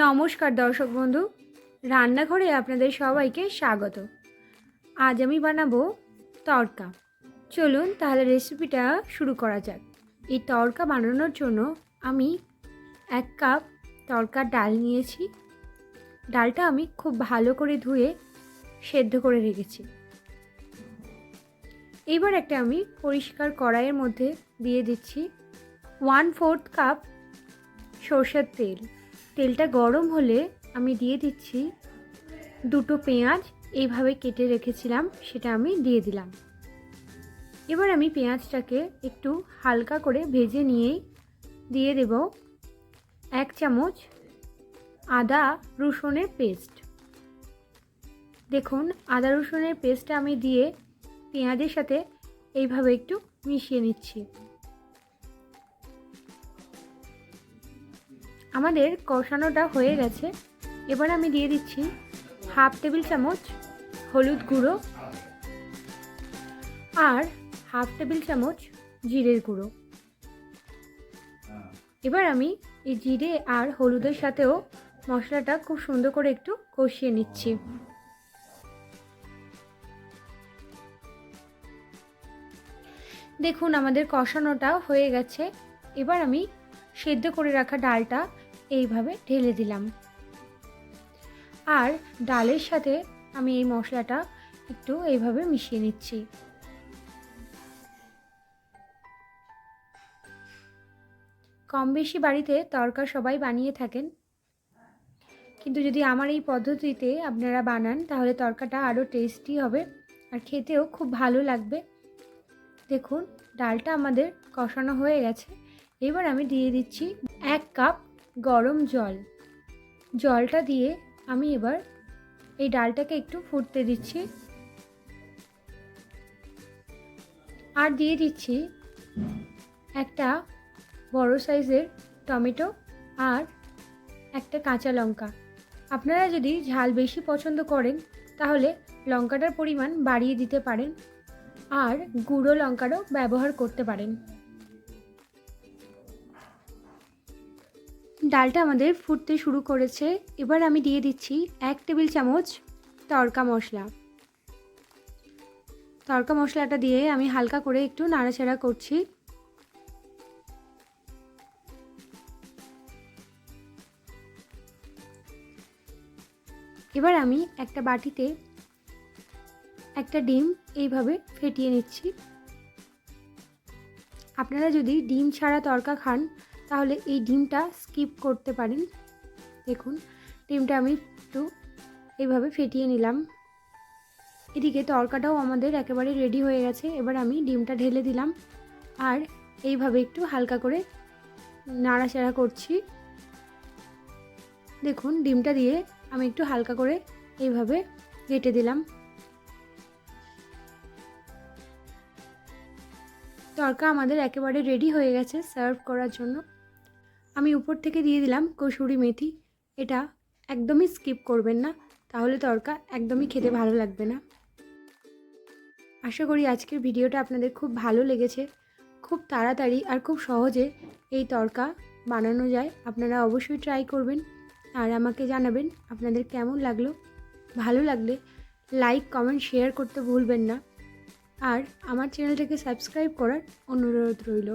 নমস্কার দর্শক বন্ধু, রান্নাঘরে আপনাদের সবাইকে স্বাগত। আজ আমি বানাবো তড়কা। চলুন তাহলে রেসিপিটা শুরু করা যাক। এই তড়কা বানানোর জন্য আমি এক কাপ তড়কার ডাল নিয়েছি। ডালটা আমি খুব ভালো করে ধুয়ে সেদ্ধ করে রেখেছি। এবার একটা আমি পরিষ্কার কড়াইয়ের মধ্যে দিয়ে দিচ্ছি ওয়ান ফোর্থ কাপ সর্ষের তেল। তেলটা গরম হলে আমি দিয়ে দিচ্ছি দুটো পেঁয়াজ, এইভাবে কেটে রেখেছিলাম, সেটা আমি দিয়ে দিলাম। এবার আমি পেঁয়াজটাকে একটু হালকা করে ভেজে নিয়েই দিয়ে দেব এক চামচ আদা রসুনের পেস্ট। দেখুন, আদা রসুনের পেস্টটা আমি দিয়ে পেঁয়াজের সাথে এইভাবে একটু মিশিয়ে নিচ্ছি। আমাদের কষানোটা হয়ে গেছে। এবার আমি দিয়ে দিচ্ছি হাফ টেবিল চামচ হলুদ গুঁড়ো আর হাফ টেবিল চামচ জিরের গুঁড়ো। এবার আমি এই জিরে আর হলুদের সাথেও মশলাটা খুব সুন্দর করে একটু কষিয়ে নিচ্ছি। দেখুন, আমাদের কষানোটা হয়ে গেছে। এবার আমি সেদ্ধ করে রাখা ডালটা এইভাবে ঢেলে দিলাম। আর ডালের সাথে আমি এই মশলাটা একটু এইভাবে মিশিয়ে নিচ্ছি। কম বেশি বাড়িতে তরকা সবাই বানিয়ে থাকেন। কিন্তু যদি আমার এই পদ্ধতিতে আপনারা বানান, তাহলে তরকাটা আরও টেস্টি হবে আর খেতেও খুব ভালো লাগবে। দেখুন, ডালটা আমাদের কষানো হয়ে গেছে। এবার আমি দিয়ে দিচ্ছি এক কাপ গরম জল। জলটা দিয়ে আমি এবার এই ডালটাকে একটু ফুটতে দিচ্ছি। আর দিয়ে দিচ্ছি একটা বড় সাইজের টমেটো আর একটা কাঁচা লঙ্কা। আপনারা যদি ঝাল বেশি পছন্দ করেন, তাহলে লঙ্কাটার পরিমাণ বাড়িয়ে দিতে পারেন। আর গুঁড়ো লঙ্কারও ব্যবহার করতে পারেন। ডালটা আমাদের ফুটতে শুরু করেছে। এবার আমি দিয়ে দিচ্ছি এক টেবিল চামচ তড়কা মশলা। তড়কা মশলাটা দিয়ে আমি হালকা করে একটু নাড়াচাড়া করছি। এবার আমি একটা বাটিতে একটা ডিম এইভাবে ফেটিয়ে নিচ্ছি। আপনারা যদি ডিম ছাড়া তড়কা খান তাহলে এই ডিমটা স্কিপ করতে পারেন। দেখুন, ডিমটা আমি একটু এইভাবে ফেটিয়ে নিলাম। এদিকে তরকাটাও আমাদের একেবারে রেডি হয়ে গেছে। এবার আমি ডিমটা ঢেলে দিলাম। আর এইভাবে একটু হালকা করে নাড়াচাড়া করছি। দেখুন, ডিমটা দিয়ে আমি একটু হালকা করে এইভাবে কেটে দিলাম। তরকা আমাদের একেবারে রেডি হয়ে গেছে সার্ভ করার জন্য। আমি উপর থেকে দিয়ে দিলাম কসুরি মেথি। এটা একদমই স্কিপ করবেন না, তাহলে তরকা একদমই খেতে ভালো লাগবে না। আশা করি আজকের ভিডিওটা আপনাদের খুব ভালো লেগেছে। খুব তাড়াতাড়ি আর খুব সহজে এই তরকা বানানো যায়। আপনারা অবশ্যই ট্রাই করবেন আর আমাকে জানাবেন আপনাদের কেমন লাগল। ভালো লাগলে লাইক কমেন্ট শেয়ার করতে ভুলবেন না। আর আমার চ্যানেলটাকে সাবস্ক্রাইব করার অনুরোধ রইল।